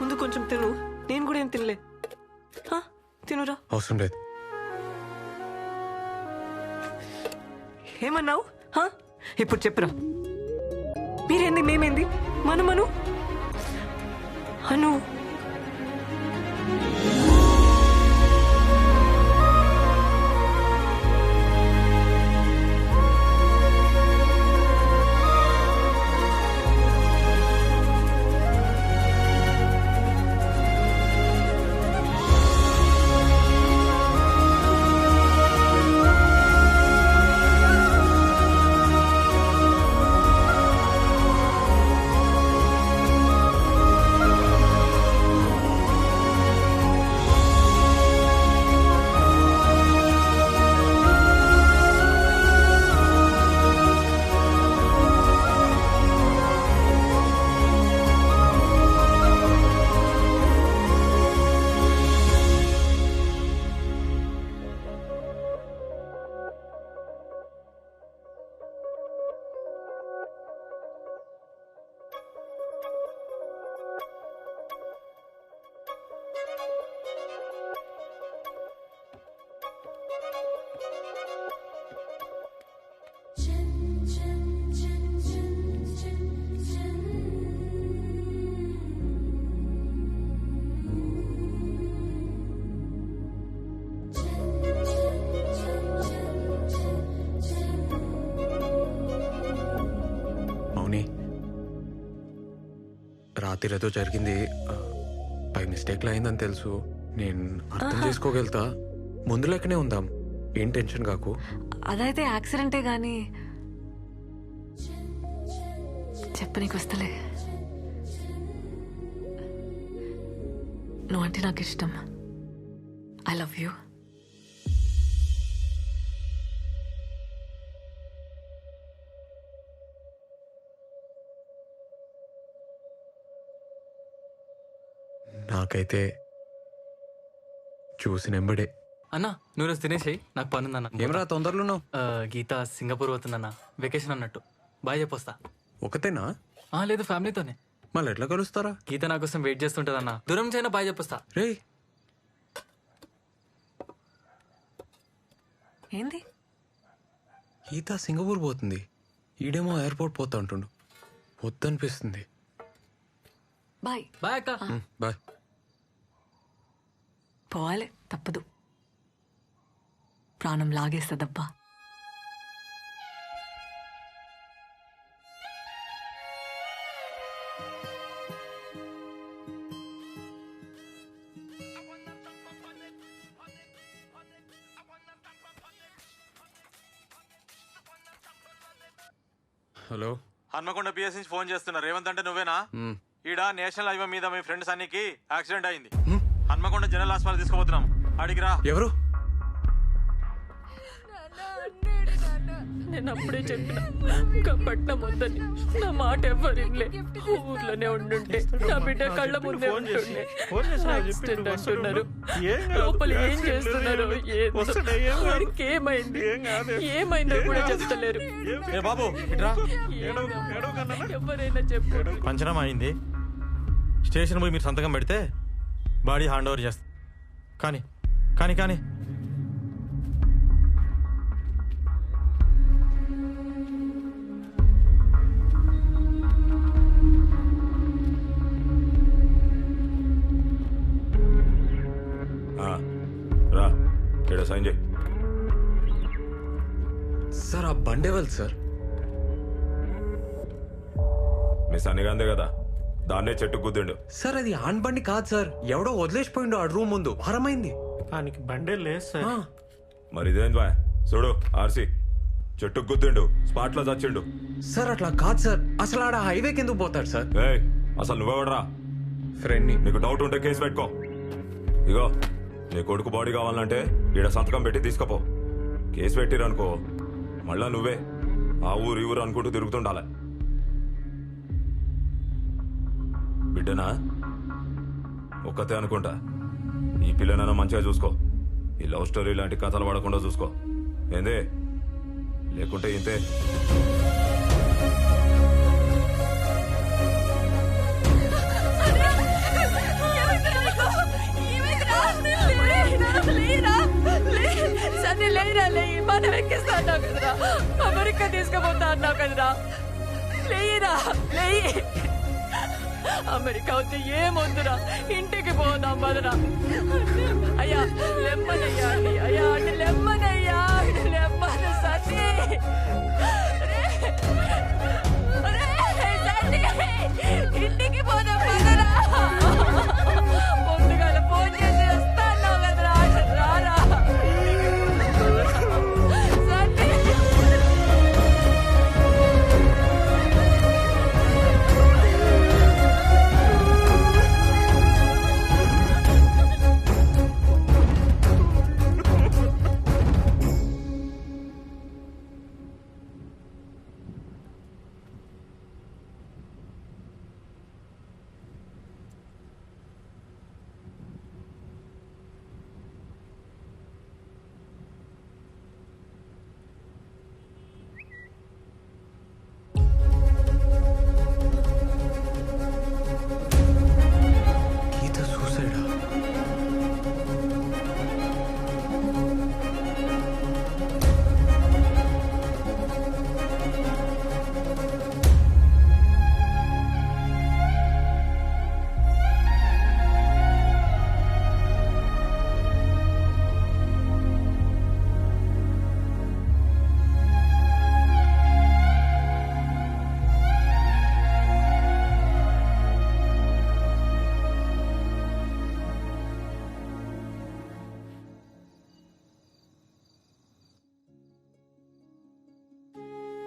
కొంచెం తిను. నేను కూడా ఏం తినలే. తినురా. అవసరం లేదు. ఏమన్నావు? హా? ఇప్పుడు చెప్పురా. మీరేంది? మేమేంది? మనమను అను. రాత్రి ఏదో జరిగింది బై మిస్టేక్లో అయిందని తెలుసు. నేను అర్థం చేసుకోగలుగుతా. ముందు లెక్కనే ఉందాం. ఏం టెన్షన్ కాకు. అదైతే యాక్సిడెంటే గాని చెప్పనీకు వస్తలే నువ్వంటే నాకు ఇష్టం ఐ లవ్ యూ. నాకైతే చూసి నెంబడే అన్నా నువ్వు రోజు తినేసేయి. నాకు పని ఉందన్న ఏమరా తొందరలో ఆ, గీత సింగపూర్ పోతుందన్న. వెకేషన్ అన్నట్టు. బాయ్ చెప్పొస్తా. ఒకతేనా? ఆ, లేదు ఫ్యామిలీతోనే. మళ్ళీ ఎట్లా కలుస్తారా? గీత నా కోసం వెయిట్ చేస్తుంటదన్న. దూరం చైనా బాయ్ చెప్పొస్తా. రే ఏంది? ఈత సింగపూర్ పోతుంది. ఈడేమో ఎయిర్పోర్ట్ పోతా అంటుండు. వద్దనిపిస్తుంది. బాయ్. బాయ్ అక్క. బాయ్. పోవాలి తప్పదు. ప్రాణం లాగేస్తుందబ్బా. హలో. హన్మకొండ పిఎస్ నుంచి ఫోన్ చేస్తున్నా. రేవంత్ అంటే నువ్వేనా? ఈడ నేషనల్ హైవే మీద మీ ఫ్రెండ్ సన్నీకి యాక్సిడెంట్ అయింది. హన్మకొండ జనరల్ హాస్పిటల్ తీసుకుపోతున్నాం. అడిగిరా. ఎవరు? నేను అప్పుడే చెప్పిన ఇంకా పట్నం వద్దని. నా మాట ఎవ్వరు వినలే. ఊర్లోనే ఉండుంటే నా బిడ్డ కళ్ళ ముందే ఉంటుండే యాక్సిడెంట్ అంటున్నారు. లోపల ఏం చేస్తున్నారు. వాడికి ఏమైంది? ఏమైందో కూడా చెప్తలేరు. ఏ బాబు ఇట్రా ఎవరైనా చెప్పారు అయింది? స్టేషన్ పోయి మీరు సంతకం పెడితే బాడీ హ్యాండ్ ఓవర్ చేస్తా. కానీ కానీ కానీ. రా ఇక్కడ సైన్ చేయి. సార్ ఆ బండేవల్ సార్? మీ సన్నిగాందే కదా. దాన్నే చెట్టు గుద్దిండు. సార్ అది ఆన్ బండి కాదు సార్. ఎవడో వదిలేసిపోయిండు ఆ రూమ్ ముందు. వారమైంది. దానికి బండే లేదు సార్. మరి ఇదేంది బా చూడు ఆర్సి. చెట్టు గుద్దిండు స్పాట్లో చచ్చిండు సార్ అట్లా కాదు సార్. అసలు ఆడ హైవేకి ఎందుకు పోతాడు సార్. ఏయ్ అసలు నువ్వెవడరా? ఫ్రెండ్ని. నీకు డౌట్ ఉంటే కేసు పెట్టుకో. ఇగో నీ కొడుకు బాడీ కావాలంటే ఈడ సంతకం పెట్టి తీసుకపో. కేసు పెట్టిరనుకో మళ్ళా నువ్వే. ఆ ఊరు ఈ ఊరు అనుకుంటూ తిరుగుతుండాలి. బిడ్డనా ఒక్కతే అనుకుంటా. ఈ పిల్లనైనా మంచిగా చూసుకో. ఈ లవ్ స్టోరీ లాంటి కథలు పడకుండా చూసుకో. ఏందే? లేకుంటే ఇంతే. సరే లేరా లే కదరా. అమెరికా తీసుకుపోతా అన్నావు కదరా. లేరా లేయి. అమెరికా వచ్చి ఏమొద్దురా ఇంటికి పోదాం పదరా. అయ్యా లెమ్మనయ్యా అండి అయ్యా అండి లెమ్మనయ్యా అండి లెమ్మన సతీ. ఇంటికి పోదాం పదరా.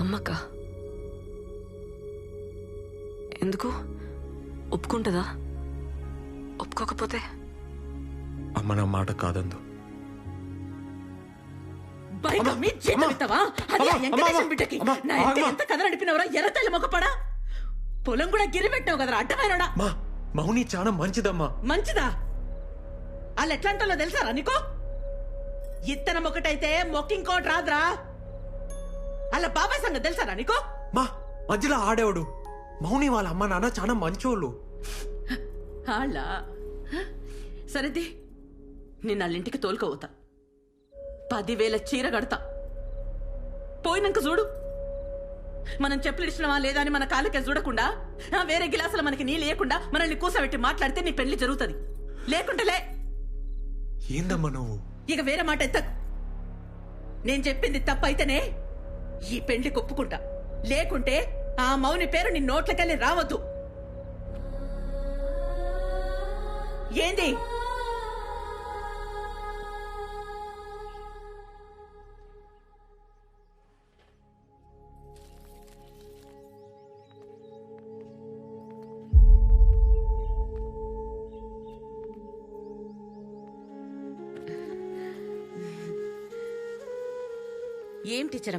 అమ్మక్క. ఎందుకు? ఒప్పుకుంటుందా? ఒప్పుకోకపోతే? అమ్మ నా మాట కాదందు. బైక్ అమ్మి జీతమిస్తావా అది ఆ వెంకటేశం బిడ్డకి. నా ఎంత ఎంత కథ నడిపినవరా ఎర్రతల్లి మొక్కపడా పొలం కూడా గిరి పెట్టావు కదరా? అడ్డమైనడా? మా మౌని చాలా మంచిదమ్మా. మంచిదా? వాళ్ళు ఎట్లాంటో తెలుసారా నీకో? ఇత్తనం ఒకటైతే మొక్కింకోటి రాదురా. అలా బాబాయ్ సంగతి తెలుసారా నీకో? మా మధ్యలో ఆడేవాడు. మౌని వాళ్ళ అమ్మ నాన్న చాలా మంచోళ్ళు. వాళ్ళ సరేది నేను వాళ్ళింటికి తోలుకోవతా పదివేల చీర కడతా. పోయినాక చూడు. మనం చెప్పులు ఇచ్చినవా లేదా అని మన కాళ్ళకే చూడకుండా వేరే గిలాసులు మనకి నీ లేకుండా మనల్ని కూసబెట్టి మాట్లాడితే నీ పెళ్ళి జరుగుతుంది. లేకుంటే లే. ఏందమ్మా నువ్వు? ఇక వేరే మాట ఎత్తకు. నేను చెప్పింది తప్పైతేనే ఈ పెళ్ళి ఒప్పుకుంటా లేకుంటే ఆ మౌని పేరు నీ నోట్లకెళ్ళి రావద్దు. ఏంది? ఏం టీచర్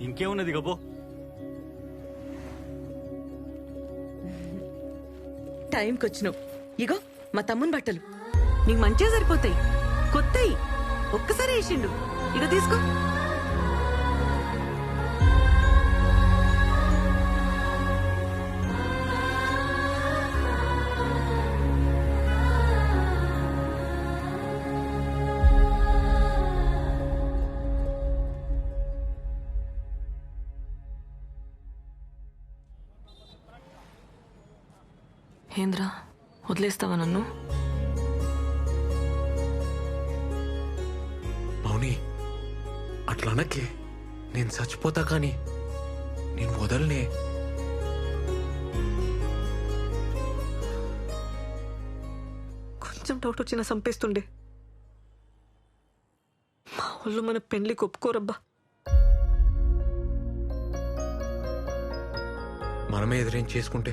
ఇంకేమున్నది గబో. టైంకి వచ్చినావు ఇగో మా తమ్ముని బట్టలు. నీకు మంచిగా సరిపోతాయి. కొత్తయి. ఒక్కసారి వేసిండు. ఇగో తీసుకో. ఏంద్రా వదిలేస్తావా నన్ను? మౌని అట్లా అనకే. నేను చచ్చిపోతా కానీ నేను వదలనే. కొంచెం డౌట్ వచ్చినా చంపేస్తుండే మా వాళ్ళు మన పెళ్ళికి ఒప్పుకోరబ్బా. మనమే ఎదురేం చేసుకుంటే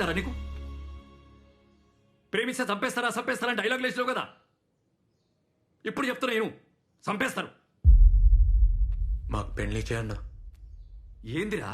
పిచ్చిలేసిందరా నీకు? ప్రేమిస్తే చంపేస్తారా చంపేస్తారా డైలాగ్ లేచినావు కదా? ఇప్పుడు చెప్తున్నా నేను? చంపేస్తారు. మాకు పెళ్ళి చేయన్న ఏందిరా?